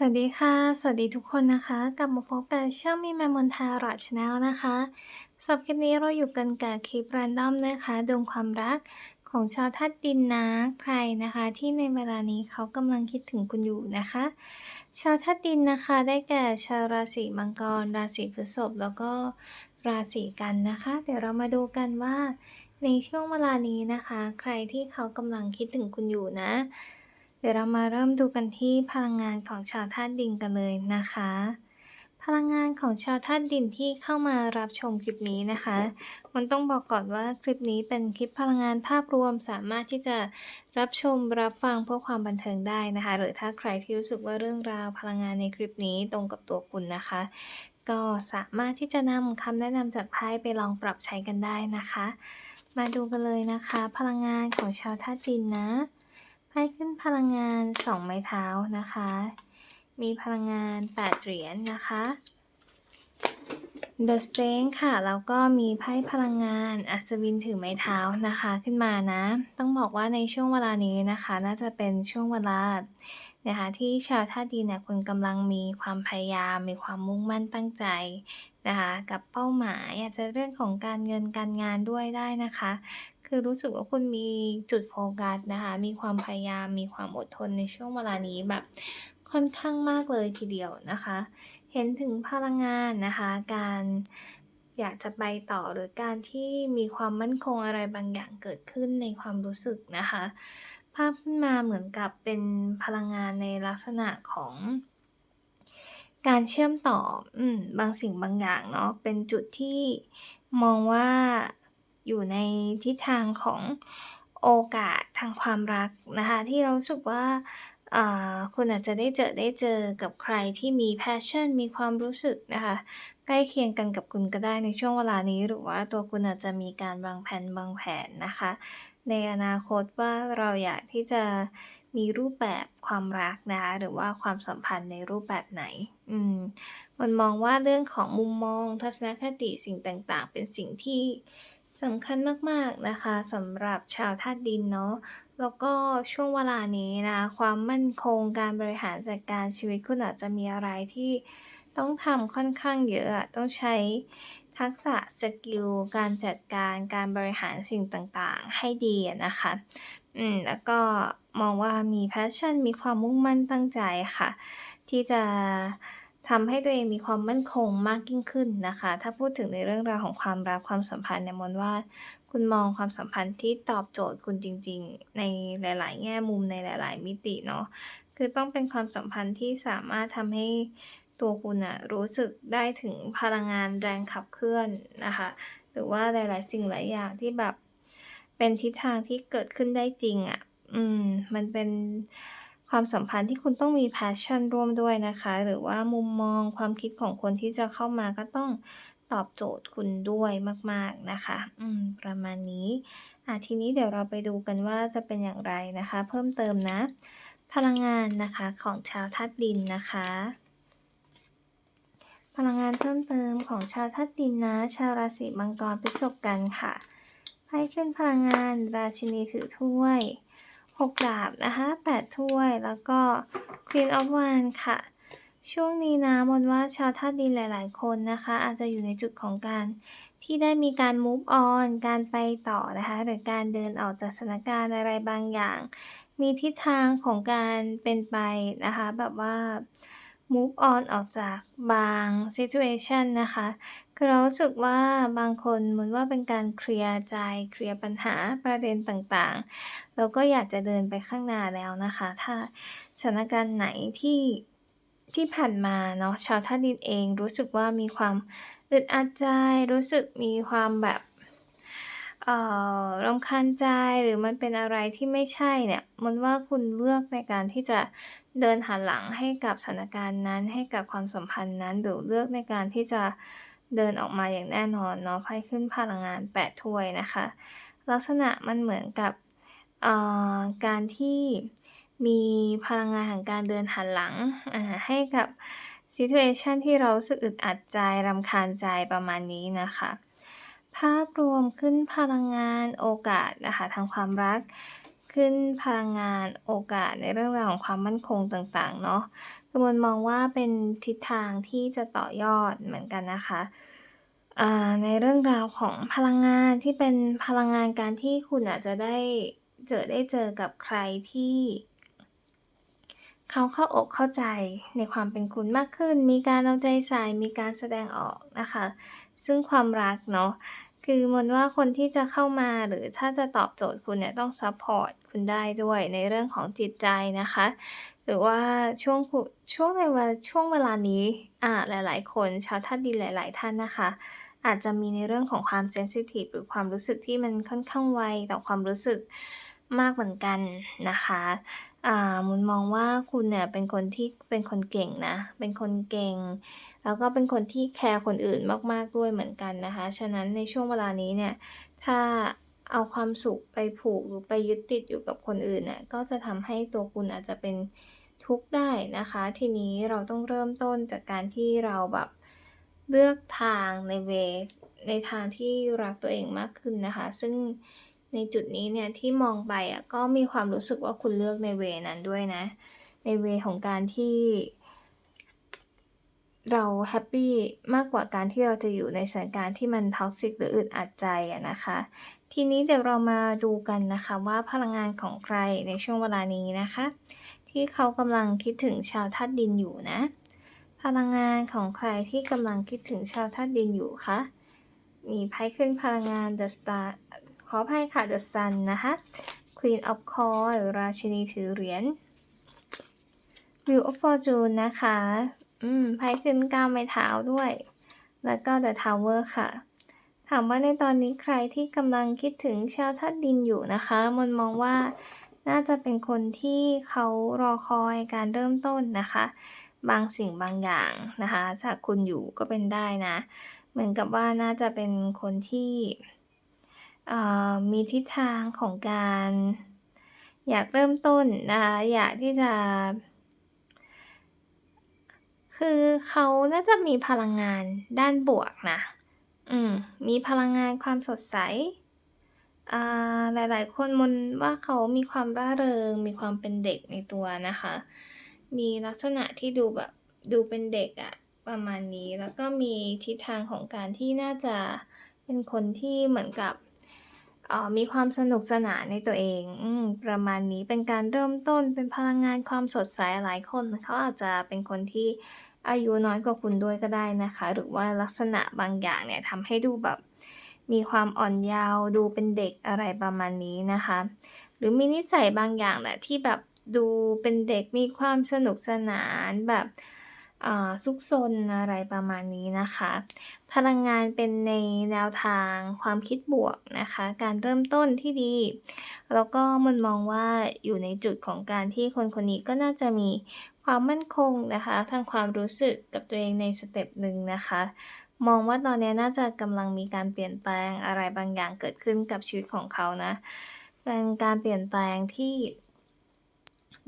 สวัสดีค่ะ สวัสดีทุกคนนะคะ กลับมาพบกับช่องมีแมมมนทารอดชาแนลนะคะสำหรับคลิปนี้เราอยู่กันกับคลิปแรนดอมนะคะดวงความรักของชาวธาตุดินนะใครนะคะ ที่ในเวลานี้เขากำลังคิดถึงคุณอยู่นะคะ ชาวธาตุดินนะคะได้แก่ชาวราศีมังกร ราศีพฤษภแล้วก็ราศีกันนะคะ เดี๋ยวเรามาดูกันว่าในช่วงเวลานี้นะคะ ใครที่เขากำลังคิดถึงคุณอยู่นะ เดี๋ยวเรามาเริ่มดูกันที่พลังงานของชาวธาตุดินกันเลยนะคะ พลังงานของชาวธาตุดินที่เข้ามารับชมคลิปนี้นะคะ มันต้องบอกก่อนว่าคลิปนี้เป็นคลิปพลังงานภาพรวมสามารถที่จะรับชมรับฟังเพื่อความบันเทิงได้นะคะ หรือถ้าใครที่รู้สึกว่าเรื่องราวพลังงานในคลิปนี้ตรงกับตัวคุณนะคะ ก็สามารถที่จะนำคำแนะนำจากไพ่ไปลองปรับใช้กันได้นะคะ มาดูกันเลยนะคะ พลังงานของชาวธาตุดินนะ ให้ขึ้นพลังงาน 2 ไม้เท้านะคะ มีพลังงาน 8 เหรียญนะคะ The Strength ค่ะ แล้วก็มีไพ่พลังงาน อัศวินถือไม้เท้านะคะขึ้นมานะ ต้องบอกว่าในช่วงเวลานี้นะคะ น่าจะเป็นช่วงเวลา นะคะที่ชาวธาตุดินเนี่ยคุณกำลังมีความพยายาม มีความมุ่งมั่นตั้งใจนะคะกับเป้าหมายอาจจะเรื่องของการเงินการงานด้วยได้นะคะ คือรู้สึกว่าคุณมีจุดโฟกัสนะคะมีความพยายามมีความอดทนในช่วงเวลานี้แบบค่อนข้างมากเลยทีเดียวนะคะ เห็นถึงพลังงานนะคะการอยากจะไปต่อหรือการที่มีความมั่นคงอะไรบางอย่างเกิดขึ้นในความรู้สึกนะคะาพขึ้นมาเหมือนกับเป็นพลังงานในลักษณะของการเชื่อมต่ออบางสิ่งบางอย่างเนาะเป็นจุดที่มองว่าอยู่ในทิศทางของโอกาสทางความรักนะคะที่เราสึกว่าคุณอาจจะได้เจอได้เจอกับใครที่มี passion มีความรู้สึกนะคะ ใกล้เคียงกันกับคุณก็ได้ในช่วงเวลานี้ หรือว่าตัวคุณอาจจะมีการวางแผนวางแผนนะคะ ในอนาคตว่าเราอยากที่จะมีรูปแบบความรักนะคะหรือว่าความสัมพันธ์ในรูปแบบไหน อืมมันมองว่าเรื่องของมุมมอง ทัศนคติสิ่งต่างๆ เป็นสิ่งที่สำคัญมากๆนะคะสำหรับชาวธาตุดินเนาะแล้วก็ช่วงเวลานี้นะความมั่นคงการบริหารจัดการชีวิตคุณอาจจะมีอะไรที่ ต้องทำค่อนข้างเยอะอะต้องใช้ทักษะสกิลการจัดการการบริหารสิ่งต่างๆ ให้ดีนะคะ อืม แล้วก็มองว่ามี passion มีความมุ่งมั่นตั้งใจค่ะ ที่จะทำให้ตัวเองมีความมั่นคงมากยิ่งขึ้นนะคะ ถ้าพูดถึงในเรื่องราวของความรักความสัมพันธ์เนี่ยมนว่า คุณมองความสัมพันธ์ที่ตอบโจทย์คุณจริง ๆ ในหลาย ๆ แง่มุมในหลาย ๆ มิติเนาะคือต้องเป็นความสัมพันธ์ที่สามารถทำให้ ตัวคุณน่ะรู้สึกได้ถึงพลังงานแรงขับเคลื่อนนะคะ หรือว่าหลาย ๆ สิ่งหลายอย่างที่แบบเป็นทิศทางที่เกิดขึ้นได้จริงอะอืม มันเป็นความสัมพันธ์ที่คุณต้องมี passion ร่วมด้วยนะคะ หรือว่ามุมมองความคิดของคนที่จะเข้ามาก็ต้องตอบโจทย์คุณด้วยมาก ๆ นะคะ อืม ประมาณนี้ อ่าทีนี้เดี๋ยวเราไปดูกันว่าจะเป็นอย่างไรนะคะ เพิ่มเติมนะ พลังงานนะคะของชาวธาตุดินนะคะ พลังงานเพิ่มเติมของชาวธาตุดินนะ ชาวราศีมังกรพฤษภกันค่ะไพ่ขึ้นพลังงานราชินีถือถ้วย6ดาบนะคะ8ถ้วยแล้วก็ Queen of Wands ค่ะ ช่วงนี้นะมนว่าชาวธาตุดินหลาย ๆ คนนะคะ อาจจะอยู่ในจุดของการที่ได้มีการ move on การไปต่อนะคะ หรือการเดินออกจากสถานการณ์อะไรบางอย่าง มีทิศทางของการเป็นไปนะคะ แบบว่า move on ออกจากบาง situation นะคะ คือเรารู้สึกว่าบางคนเหมือนว่าเป็นการเคลียร์ใจ เคลียร์ปัญหาประเด็นต่างๆแล้วก็อยากจะเดินไปข้างหน้าแล้วนะคะ ถ้าสถานการณ์ไหนที่ที่ผ่านมาเนาะชาวธาตุดินเองรู้สึกว่ามีความอึดอัดใจ รู้สึกมีความแบบ รำคาญใจหรือมันเป็นอะไรที่ไม่ใช่เนี่ยมันว่าคุณเลือกในการที่จะเดินหันหลังให้กับสถานการณ์นั้น ให้กับความสัมพันธ์นั้นหรือเลือกในการที่จะเดินออกมาอย่างแน่นอนเนาะไพ่ขึ้นพลังงาน8ถ้วยนะคะ ลักษณะมันเหมือนกับการที่มีพลังงานแห่งการเดินหันหลังให้กับ situation ที่เราสึกอึดอัดใจรำคาญใจประมาณนี้นะคะ ภาพรวมขึ้นพลังงานโอกาสนะคะทางความรัก ขึ้นพลังงานโอกาสในเรื่องราวของความมั่นคงต่างๆเนาะคือมนมองว่าเป็นทิศทางที่จะต่อยอดเหมือนกันนะคะในเรื่องราวของพลังงานที่เป็นพลังงานการที่คุณอาจจะได้เจอได้เจอกับใครที่เขาเข้าอกเข้าใจในความเป็นคุณมากขึ้น มีการเอาใจใส่ มีการแสดงออกนะคะ ซึ่งความรักเนาะคือมนว่าคนที่จะเข้ามาหรือถ้าจะตอบโจทย์คุณเนี่ยต้องซัปพอร์ตคุณได้ด้วยในเรื่องของจิตใจนะคะ หรือว่าช่วงคุช่วงในเวลาช่วงเวลานี้อ่าหลาย ๆ คนชาวธาตุดินหลาย ๆ ท่านนะคะ อาจจะมีในเรื่องของความเซนซิทิฟหรือความรู้สึกที่มันค่อนข้างไวต่อความรู้สึกมากเหมือนกันนะคะ อ่ามนมองว่าคุณเนี่ยเป็นคนที่เป็นคนเก่งนะ เป็นคนเก่ง แล้วก็เป็นคนที่แคร์คนอื่นมาก ๆ ด้วยเหมือนกันนะคะ ฉะนั้นในช่วงเวลานี้เนี่ย ถ้าเอาความสุขไปผูกหรือไปยึดติดอยู่กับคนอื่นเนี่ยก็จะทำให้ตัวคุณอาจจะเป็นทุกข์ได้นะคะ ทีนี้เราต้องเริ่มต้นจากการที่เราแบบเลือกทางในเวในทางที่รักตัวเองมากขึ้นนะคะ ซึ่ง ในจุดนี้เนี่ยที่มองไปอะก็มีความรู้สึกว่าคุณเลือกในเวนั้นด้วยนะ ในเวของการที่ เราแฮปปี้มากกว่าการที่เราจะอยู่ในสถานการณ์ที่มัน toxic หรืออึดอัดใจอะนะคะ ทีนี้เดี๋ยวเรามาดูกันนะคะว่าพลังงานของใครในช่วงเวลานี้นะคะ ที่เขากำลังคิดถึงชาวธาตุดินอยู่นะ พลังงานของใครที่กำลังคิดถึงชาวธาตุดินอยู่คะมีไพ่ขึ้นพลังงาน The Star ขออภัยค่ะ The Sun นะคะ Queen of Coins ราชินีถือเหรียญ Wheel of Fortune นะคะ อืมไพ่ขึ้น9ไม้เท้าด้วย แล้วก็ The Tower ค่ะ ถามว่าในตอนนี้ใครที่กำลังคิดถึงชาวธาตุดินอยู่นะคะ มนมองว่าน่าจะเป็นคนที่เขารอคอยการเริ่มต้นนะคะ บางสิ่งบางอย่างนะคะ จากคุณอยู่ก็เป็นได้นะ เหมือนกับว่าน่าจะเป็นคนที่ มีทิศทางของการ อยากเริ่มต้นนะคะอยากที่จะ คือเขาน่าจะมีพลังงานด้านบวกนะ อืม มีพลังงานความสดใสอ่าหลายๆ คนมนว่าเขามีความร่าเริง มีความเป็นเด็กในตัวนะคะ มีลักษณะที่ดูแบบดูเป็นเด็กอะประมาณนี้ แล้วก็มีทิศทางของการที่น่าจะเป็นคนที่เหมือนกับ มีความสนุกสนานในตัวเองอประมาณนี้เป็นการเริ่มต้นเป็นพลังงานความสดใสหลายคนเขาอาจจะเป็นคนที่อายุน้อยกว่าคุณด้วยก็ได้นะคะ หรือว่าลักษณะบางอย่างเนี่ยทำให้ดูแบบมีความอ่อนเยาว์ดูเป็นเด็กอะไรประมาณนี้นะคะ หรือมีนิสัยบางอย่างแหละที่แบบดูเป็นเด็กมีความสนุกสนานแบบ ซุกซนอะไรประมาณนี้นะคะ พลังงานเป็นในแนวทางความคิดบวกนะคะ การเริ่มต้นที่ดี แล้วก็มันมองว่าอยู่ในจุดของการที่คนคนนี้ก็น่าจะมีความมั่นคงนะคะทางความรู้สึกกับตัวเองในสเต็ปหนึ่งนะคะ มองว่าตอนนี้น่าจะกำลังมีการเปลี่ยนแปลงอะไรบางอย่างเกิดขึ้นกับชีวิตของเขานะเป็นการเปลี่ยนแปลงที่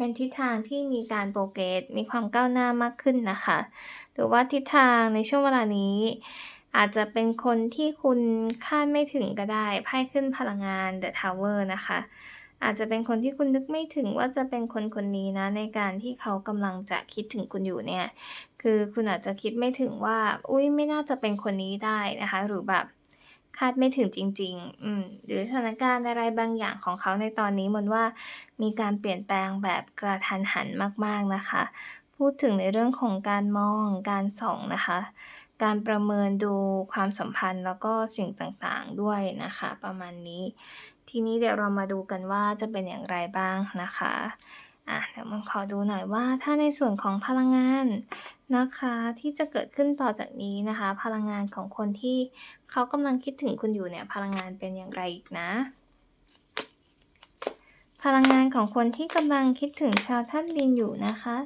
เป็นทิศทางที่มีการ progress มีความก้าวหน้ามากขึ้นนะคะ หรือว่าทิศทางในช่วงเวลานี้ อาจจะเป็นคนที่คุณคาดไม่ถึงก็ได้ไพ่ขึ้นพลังงาน The Tower นะคะ อาจจะเป็นคนที่คุณนึกไม่ถึงว่าจะเป็นคนคนนี้นะ ในการที่เขากำลังจะคิดถึงคุณอยู่เนี่ย คือคุณอาจจะคิดไม่ถึงว่า อุ๊ยไม่น่าจะเป็นคนนี้ได้นะคะ หรือแบบ คาดไม่ถึงจริง ๆ อืม หรือสถานการณ์อะไรบางอย่างของเขาในตอนนี้มนว่า มีการเปลี่ยนแปลงแบบกระทันหันมาก ๆ นะคะ พูดถึงในเรื่องของการมอง การส่องนะคะ การประเมินดูความสัมพันธ์ แล้วก็สิ่งต่างๆ ด้วยนะคะ ประมาณนี้ ทีนี้เดี๋ยวเรามาดูกันว่าจะเป็นอย่างไรบ้างนะคะ อ่าเดี๋ยวมันขอดูหน่อยว่าถ้าในส่วนของพลังงาน นะคะที่จะเกิดขึ้นต่อจากนี้นะคะ พลังงานของคนที่เขากำลังคิดถึงคุณอยู่เนี่ยพลังงานเป็นอย่างไรอีกนะ พลังงานของคนที่กำลังคิดถึงชาวธาตุดินอยู่นะคะ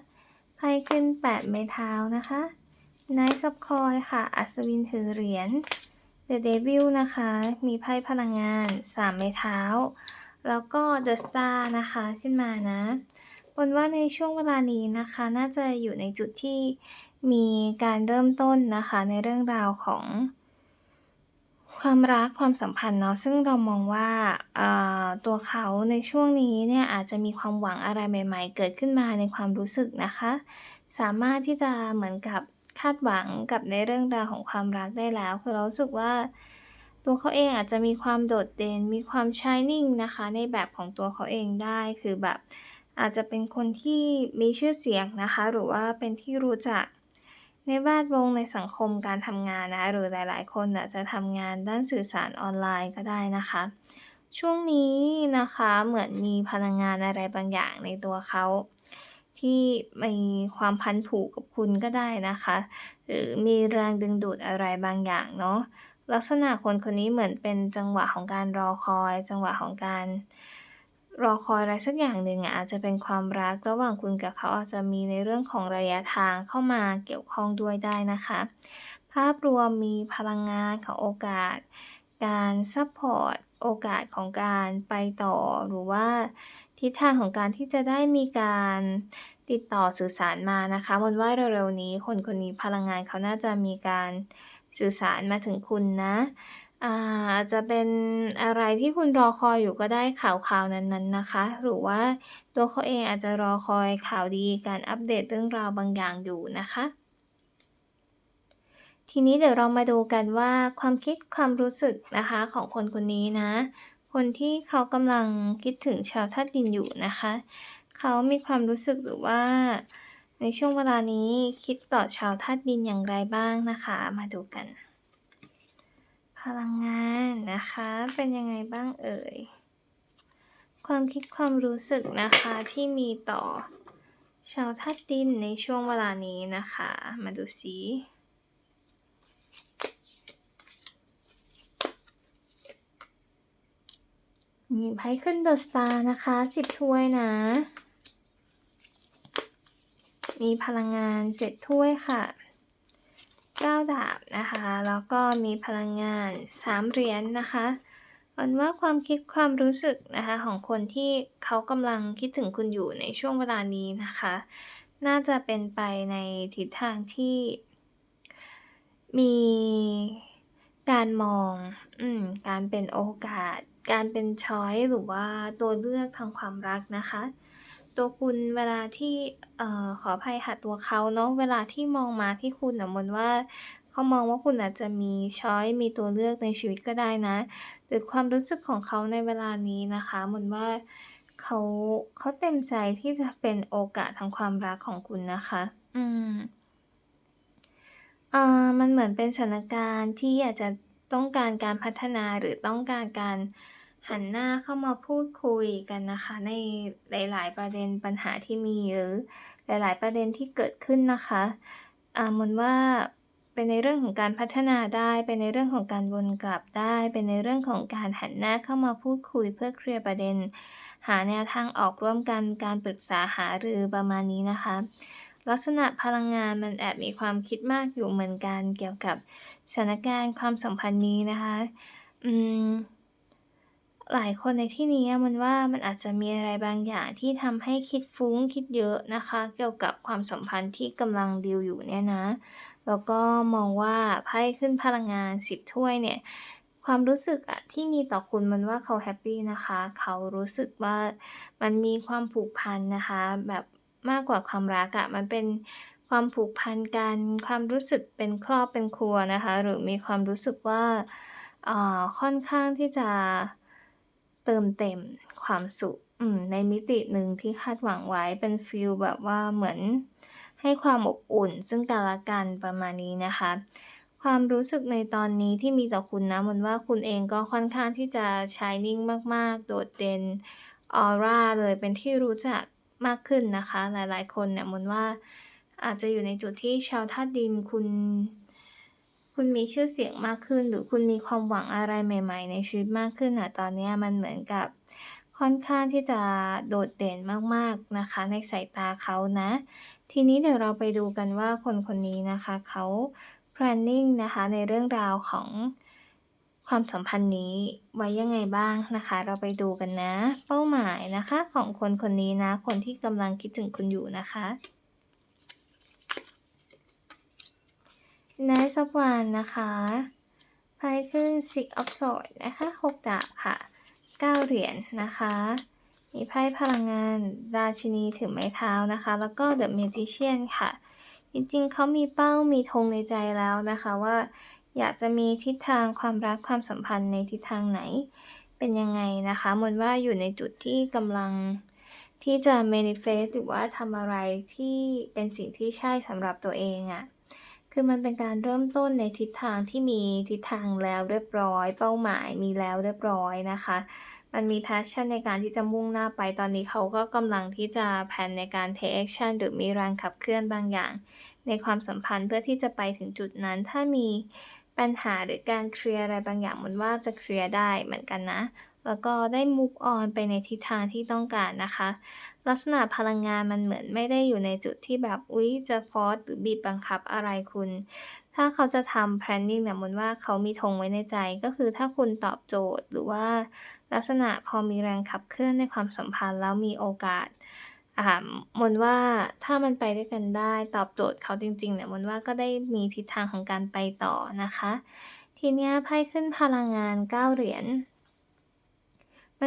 ไพ่ขึ้น8ไม้เท้านะคะ Knight of Coins ค่ะ อัศวินถือเหรียญ The Devil นะคะ มีไพ่พลังงาน3ไม้เท้า แล้วก็ The Star นะคะขึ้นมานะ นว่าในช่วงเวลานี้นะคะ น่าจะอยู่ในจุดที่มีการเริ่มต้นนะคะในเรื่องราวของ ความรักความสัมพันธ์เนาะซึ่งเรามองว่าาตัวเขาในช่วงนี้เนี่ยอาจจะมีความหวังอะไรใหม่ ๆ เกิดขึ้นมาในความรู้สึกนะคะ สามารถที่จะเหมือนกับคาดหวังกับในเรื่องราวของความรักได้แล้ว คือเรารู้สึกว่าตัวเขาเองอาจจะมีความโดดเด่นมีความ shining นะคะ ในแบบของตัวเขาเองได้คือแบบ อาจจะเป็นคนที่มีชื่อเสียงนะคะ หรือว่าเป็นที่รู้จักในแวดวงในสังคมการทำงานนะ หรือหลาย ๆ คนน่ะจะทำงานด้านสื่อสารออนไลน์ก็ได้นะคะ ช่วงนี้นะคะเหมือนมีพลังงานอะไรบางอย่างในตัวเขาที่มีความพันผูกกับคุณก็ได้นะคะ หรือมีแรงดึงดูดอะไรบางอย่างเนาะลักษณะคนคนนี้เหมือนเป็นจังหวะของการรอคอย จังหวะของการ รอคอยอะไรสักอย่างหนึ่งอะอาจจะเป็นความรัก ระหว่างคุณกับเขาอาจจะมีในเรื่องของระยะทางเข้ามาเกี่ยวข้องด้วยได้นะคะ ภาพรวมมีพลังงานของโอกาส การซัปพอร์ตโอกาสของการไปต่อหรือว่าทิศทางของการที่จะได้มีการติดต่อสื่อสารมานะคะมนว่าเร็วๆนี้คนคนนี้พลังงานเขาน่าจะมีการสื่อสารมาถึงคุณนะ อ่า อาจจะเป็นอะไรที่คุณรอคอยอยู่ก็ได้ ข่าวๆนั้น ๆ นะคะ หรือว่าตัวเขาเองอาจจะรอคอยข่าวดี การอัปเดตเรื่องราวบางอย่างอยู่นะคะ ทีนี้เดี๋ยวเรามาดูกันว่า ความคิดความรู้สึกนะคะของคนคนนี้นะ คนที่เขากำลังคิดถึงชาวธาตุดินอยู่นะคะ เขามีความรู้สึกหรือว่า ในช่วงเวลานี้คิดต่อชาวธาตุดินอย่างไรบ้างนะคะ มาดูกัน พลังงานนะคะ เป็นยังไงบ้างเอ่ย?ความคิดความรู้สึกนะคะที่มีต่อชาวธาตุดินในช่วงเวลานี้นะคะ มาดูซิมีไพ่ขึ้น The Star นะคะ10ถ้วยนะ มีพลังงาน7ถ้วยค่ะ 9 ดาบนะคะ แล้วก็มีพลังงาน 3 เหรียญนะคะมันว่าความคิดความรู้สึกนะคะของคนที่เขากำลังคิดถึงคุณอยู่ในช่วงเวลานี้นะคะ น่าจะเป็นไปในทิศทางที่มีการมองอืมการเป็นโอกาส การเป็นช้อยหรือว่าตัวเลือกทางความรักนะคะ ตัวคุณเวลาที่เอ่อขออภัยค่ะตัวเขาเนาะเวลาที่มองมาที่คุณนะมนว่าเขามองว่าคุณอาจจะมีช้อยมีตัวเลือกในชีวิตก็ได้นะ หรือความรู้สึกของเขาในเวลานี้นะคะมนว่าเขาเขาเต็มใจที่จะเป็นโอกาสทางความรักของคุณนะคะ อืมอ่ามันเหมือนเป็นสถานการณ์ที่อาจจะต้องการการพัฒนาหรือต้องการการ หันหน้าเข้ามาพูดคุยกันนะคะ ในหลาย ๆ ประเด็นปัญหาที่มีหรือหลาย ๆ ประเด็นที่เกิดขึ้นนะคะอ่ามนว่าเป็นในเรื่องของการพัฒนาได้ เป็นในเรื่องของการวนกลับได้ เป็นในเรื่องของการหันหน้าเข้ามาพูดคุยเพื่อเคลียร์ประเด็น หาแนวทางออกร่วมกันการปรึกษาหารือประมาณนี้นะคะ ลักษณะพลังงานมันแอบมีความคิดมากอยู่เหมือนกันเกี่ยวกับสถานการณ์ความสัมพันธ์นี้นะคะ อืม หลายคนในที่นี้อะมนว่ามันอาจจะมีอะไรบางอย่างที่ทำให้คิดฟุ้งคิดเยอะนะคะ เกี่ยวกับความสัมพันธ์ที่กำลังดีลอยู่เนี่ยนะ แล้วก็มองว่าไพ่ขึ้นพลังงาน10ถ้วยเนี่ย ความรู้สึกอะที่มีต่อคุณมันว่าเขาแฮปปี้นะคะ เขารู้สึกว่ามันมีความผูกพันนะคะ แบบมากกว่าความรักอะมันเป็นความผูกพันกันความรู้สึกเป็นครอบเป็นครัวนะคะ หรือมีความรู้สึกว่าอ่าค่อนข้างที่จะ เติมเต็มความสุขในมิติหนึ่งที่คาดหวังไว้เป็นฟีลแบบว่าเหมือนให้ความอบอุ่น ซึ่งกันและกันประมาณนี้นะคะ ความรู้สึกในตอนนี้ที่มีต่อคุณนะมันว่าคุณเองก็ค่อนข้างที่จะ shining มาก ๆ โดดเด่นออร่าเลยเป็นที่รู้จักมากขึ้นนะคะ หลายๆ คนเนี่ยมันว่าอาจจะอยู่ในจุดที่ชาวธาตุดินคุณ คุณมีชื่อเสียงมากขึ้น หรือคุณมีความหวังอะไรใหม่ ๆ ในชีวิตมากขึ้นอะตอนนี้มันเหมือนกับค่อนข้างที่จะโดดเด่นมากๆนะคะ ในสายตาเขานะ ทีนี้เดี๋ยวเราไปดูกันว่าคนคนนี้นะคะเขา planning นะคะในเรื่องราวของความสัมพันธ์นี้ไว้ยังไงบ้างนะคะ เราไปดูกันนะ เป้าหมายนะคะของคนคนนี้นะ คนที่กำลังคิดถึงคุณอยู่นะคะ Knight of Wands นะคะไพ่ขึ้น Six of Swords นะคะ6ดาบค่ะ9เหรียญนนะคะ มีไพ่พลังงานราชินีถือไม้เท้านะคะ แล้วก็ The Magician ค่ะ จริงๆ เขามีเป้ามีธงในใจแล้วนะคะว่าอยากจะมีทิศทางความรักความสัมพันธ์ในทิศทางไหน เป็นยังไงนะคะมนว่าอยู่ในจุดที่กำลังที่จะ manifest หรือว่าทำอะไรที่เป็นสิ่งที่ใช่สำหรับตัวเองอะ่ะ คือมันเป็นการเริ่มต้นในทิศทางที่มีทิศทางแล้วเรียบร้อย เป้าหมายมีแล้วเรียบร้อยนะคะ มันมี passion ในการที่จะมุ่งหน้าไปตอนนี้เขาก็กำลังที่จะแผนในการ take action หรือมีแรงขับเคลื่อนบางอย่าง ในความสัมพันธ์เพื่อที่จะไปถึงจุดนั้น ถ้ามีปัญหาหรือการเคลียร์อะไรบางอย่างมันว่าจะเคลียร์ได้เหมือนกันนะ แล้วก็ได้ move on ไปในทิศทางที่ต้องการนะคะ ลักษณะพลังงานมันเหมือนไม่ได้อยู่ในจุดที่แบบอุ๊ยจะฟอร์สหรือบีบบังคับอะไรคุณ ถ้าเขาจะทำ planning เนี่ยมันว่าเขามีธงไว้ในใจ ก็คือถ้าคุณตอบโจทย์หรือว่า ลักษณะพอมีแรงขับเคลื่อนในความสัมพันธ์แล้วมีโอกาสอ่ามนว่าถ้ามันไปด้วยกันได้ตอบโจทย์เขาจริงๆเนี่ยมนว่าก็ได้มีทิศทางของการไปต่อนะคะ ทีนี้ไพ่ขึ้นพลังงาน 9 เหรียญ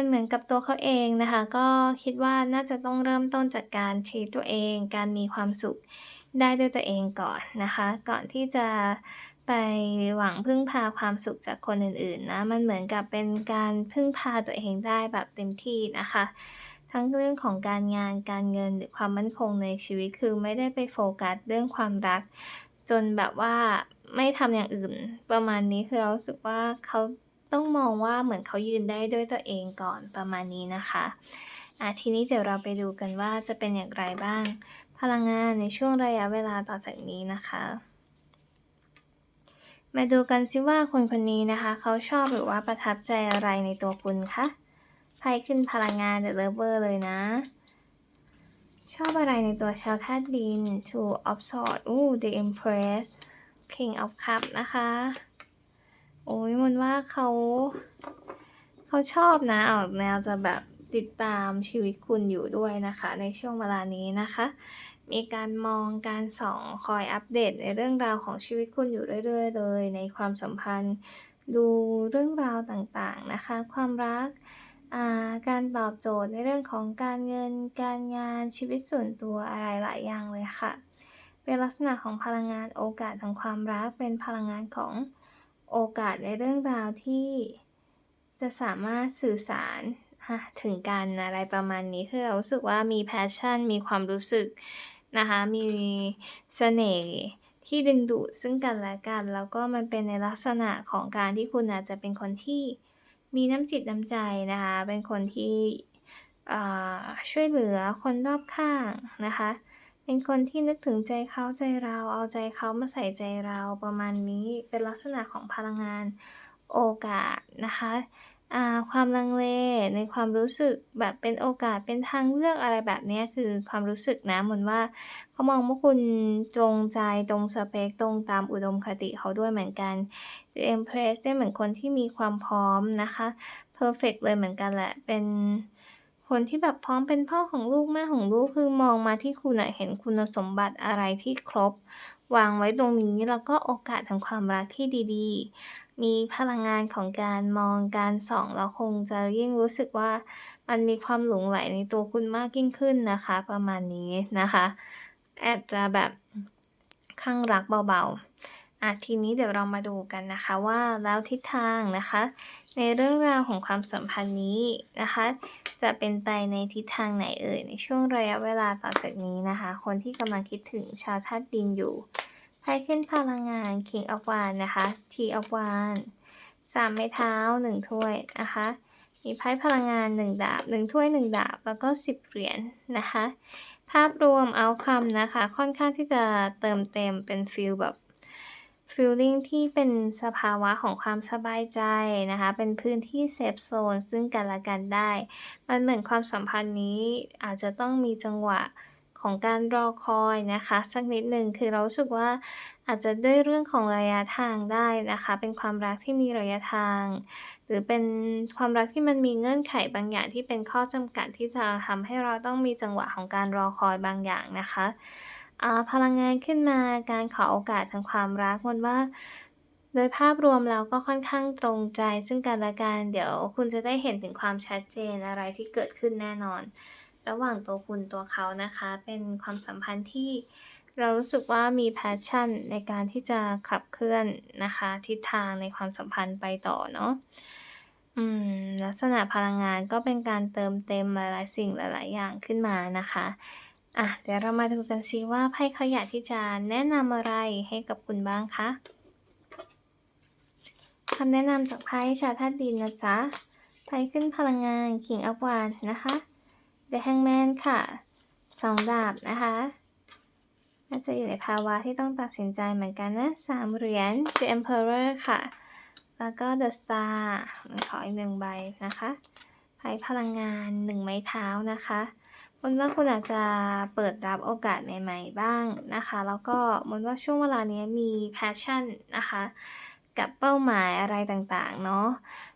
มันเหมือนกับตัวเขาเองนะคะ ก็คิดว่าน่าจะต้องเริ่มต้นจากการทรีตัวเอง การมีความสุขได้ด้วยตัวเองก่อนนะคะ ก่อนที่จะไปหวังพึ่งพาความสุขจากคนอื่นๆนะมันเหมือนกับเป็นการพึ่งพาตัวเองได้แบบเต็มที่นะคะ ทั้งเรื่องของการงานการเงินหรือความมั่นคงในชีวิตคือไม่ได้ไปโฟกัสเรื่องความรัก จนแบบว่าไม่ทำอย่างอื่น ประมาณนี้คือเราสึกว่าเขา ต้องมองว่าเหมือนเขายืนได้ด้วยตัวเองก่อนประมาณนี้นะคะอะทีนี้เดี๋ยวเราไปดูกันว่าจะเป็นอย่างไรบ้าง พลังงานในช่วงระยะเวลาต่อจากนี้นะคะ มาดูกันซิว่าคนคนนี้นะคะ เขาชอบหรือว่าประทับใจอะไรในตัวคุณคะไพ่ขึ้นพลังงาน The Lover เลยนะ ชอบอะไรในตัวชาวธาตุดิน Two of Swords อู้ The Empress King of Cup นะคะ โอ้ยมันว่าเขา เขาชอบนะ ออกแนวจะแบบติดตามชีวิตคุณอยู่ด้วยนะคะ ในช่วงเวลานี้นะคะ มีการมองการส่องคอยอัปเดตในเรื่องราวของชีวิตคุณอยู่เรื่อย ๆ เลย ในความสัมพันธ์ ดูเรื่องราวต่างๆนะคะ ความรักการตอบโจทย์ในเรื่องของการเงินการงานชีวิตส่วนตัวอะไรหลายอย่างเลยค่ะ เป็นลักษณะของพลังงานโอกาสทางความรักเป็นพลังงานของ โอกาสในเรื่องราวที่จะสามารถสื่อสารถึงกันอะไรประมาณนี้คือเรารู้สึกว่ามีแพชชั่น มีความรู้สึกนะคะมีเสน่ห์ที่ดึงดูดซึ่งกันและกัน แล้วก็มันเป็นในลักษณะของการที่คุณอาจจะเป็นคนที่มีน้ำจิตน้ำใจนะคะ เป็นคนที่ช่วยเหลือคนรอบข้างนะคะ เป็นคนที่นึกถึงใจเขาใจเรา เอาใจเขามาใส่ใจเราประมาณนี้เป็นลักษณะของพลังงานโอกาสนะคะความลังเลในความรู้สึกแบบเป็นโอกาสเป็นทางเลือกอะไรแบบนี้คือความรู้สึกนะเหมือนว่าเขามองว่าคุณตรงใจตรงสเปคตรงตามอุดมคติเขาด้วยเหมือนกัน The Empress เนี่ยเหมือนคนที่มีความพร้อมนะคะ perfect เลยเหมือนกันแหละเป็น คนที่แบบพร้อมเป็นพ่อของลูกแม่ของลูกคือมองมาที่คุณเห็นคุณสมบัติอะไรที่ครบ วางไว้ตรงนี้แล้วก็โอกาสทางความรักที่ดีๆ มีพลังงานของการมองการส่องเราคงจะยิ่งรู้สึกว่ามันมีความหลงไหลในตัวคุณมากยิ่งขึ้นนะคะ ประมาณนี้นะคะแอบจะแบบข้างรักเบาๆอะทีนี้เดี๋ยวเรามาดูกันนะคะว่าแล้วทิศทางนะคะ ในเรื่องราวของความสัมพันธ์นี้นะคะ จะเป็นไปในทิศทางไหนเอ่ยในช่วงระยะเวลาต่อจากนี้นะคะ คนที่กำลังคิดถึงชาวธาตุดินอยู่ไพ่ขึ้นพลังงาน King of Wands นะคะ T of Wands สามไม้เท้าหนึ่งถ้วยนะคะ มีไพ่พลังงานหนึ่งดาบหนึ่งถ้วยหนึ่งดาบ แล้วก็สิบเหรียญนนะคะ ภาพรวมเอาคำนะคะ ค่อนข้างที่จะเติมเต็มเป็นฟิลแบบ ฟิลลิ่งที่เป็นสภาวะของความสบายใจนะคะ เป็นพื้นที่เซฟโซนซึ่งกันและกันได้ มันเหมือนความสัมพันธ์นี้อาจจะต้องมีจังหวะของการรอคอยนะคะ สักนิดหนึ่งคือเราสึกว่าอาจจะด้วยเรื่องของระยะทางได้นะคะ เป็นความรักที่มีระยะทาง หรือเป็นความรักที่มันมีเงื่อนไขบางอย่างที่เป็นข้อจำกัดที่จะทำให้เราต้องมีจังหวะของการรอคอยบางอย่างนะคะ พลังงานขึ้นมาการขอโอกาสทางความรักมันว่า โดยภาพรวมแล้วก็ค่อนข้างตรงใจ ซึ่งกันและกันเดี๋ยวคุณจะได้เห็นถึงความชัดเจนอะไรที่เกิดขึ้นแน่นอน ระหว่างตัวคุณตัวเขานะคะ เป็นความสัมพันธ์ที่เรารู้สึกว่ามี passion ในการที่จะขับเคลื่อนนะคะ ทิศทางในความสัมพันธ์ไปต่อเนาะอืมลักษณะพลังงานก็เป็นการเติมเต็มหลาย ๆ สิ่งหลาย ๆ อย่างขึ้นมานะคะ อะเดี๋ยวเรามาดูกันซิว่าไพ่เขาอยากที่จะแนะนำอะไรให้กับคุณบ้างคะคำแนะนำจากไพ่ชาธาตุดินนะจ๊ะไพ่ขึ้นพลังงาน King of Wands นะคะ The Hangman ค่ะสองดาบนะคะน่าจะอยู่ในภาวะที่ต้องตัดสินใจเหมือนกันนะสามเหรียญ The Emperor ค่ะ แล้วก็ The Star มันขออีกหนึ่งใบนะคะไพ่พลังงานหนึ่งไม้เท้านะคะ มนว่าคุณอาจจะเปิดรับโอกาสใหม่ ๆ บ้างนะคะ แล้วก็มนว่าช่วงเวลานี้มี passion นะคะ กับเป้าหมายอะไรต่างๆ เนาะ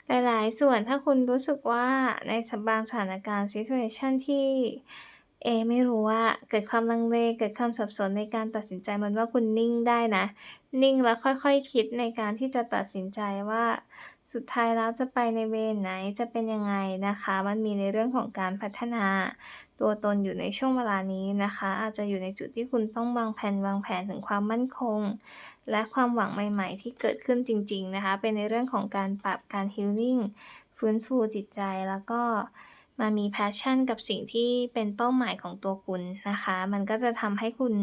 หลายๆ ส่วนถ้าคุณรู้สึกว่าในสบางสถานการณ์ situation ที่เอไม่รู้ว่าเกิดความลังเลเกิดความสับสนในการตัดสินใจมันว่าคุณนิ่งได้นะ นิ่งแล้วค่อยๆคิดในการที่จะตัดสินใจว่าสุดท้ายแล้วจะไปในเวย์ไหนจะเป็นยังไงนะคะ มันมีในเรื่องของการพัฒนา ตัวตนอยู่ในช่วงเวลานี้นะคะ อาจจะอยู่ในจุดที่คุณต้องวางแผนวางแผนถึงความมั่นคง และความหวังใหม่ ๆ ที่เกิดขึ้นจริง ๆ นะคะ เป็นในเรื่องของการปรับการ healing ฟื้นฟูจิตใจแล้วก็มามี passion กับสิ่งที่เป็นเป้าหมายของตัวคุณนะคะ มันก็จะทำให้คุณ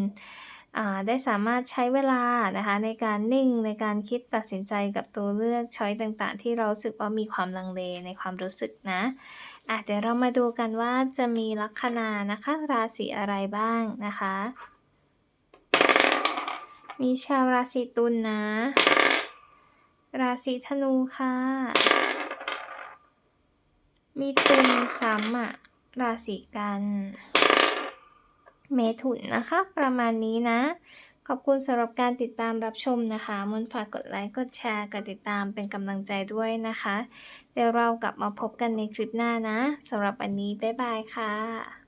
ได้สามารถใช้เวลานะคะ ในการนิ่งในการคิดตัดสินใจกับตัวเลือกช้อยต่างๆ ที่เราสึกว่ามีความลังเลในความรู้สึกนะ อะเดี๋ยวเรามาดูกันว่าจะมีลัคนานะคะ ราศีอะไรบ้างนะคะ มีชาวราศีตุลนะราศีธนูค่ะ มีตุลซ้ำอะราศีกัน เมถุนนะคะ ประมาณนี้นะ ขอบคุณสำหรับการติดตามรับชมนะคะมนต์ฝากกดไลค์ กดแชร์ กดติดตามเป็นกำลังใจด้วยนะคะ เดี๋ยวเรากลับมาพบกันในคลิปหน้านะสำหรับวันนี้ บ๊ายบายค่ะ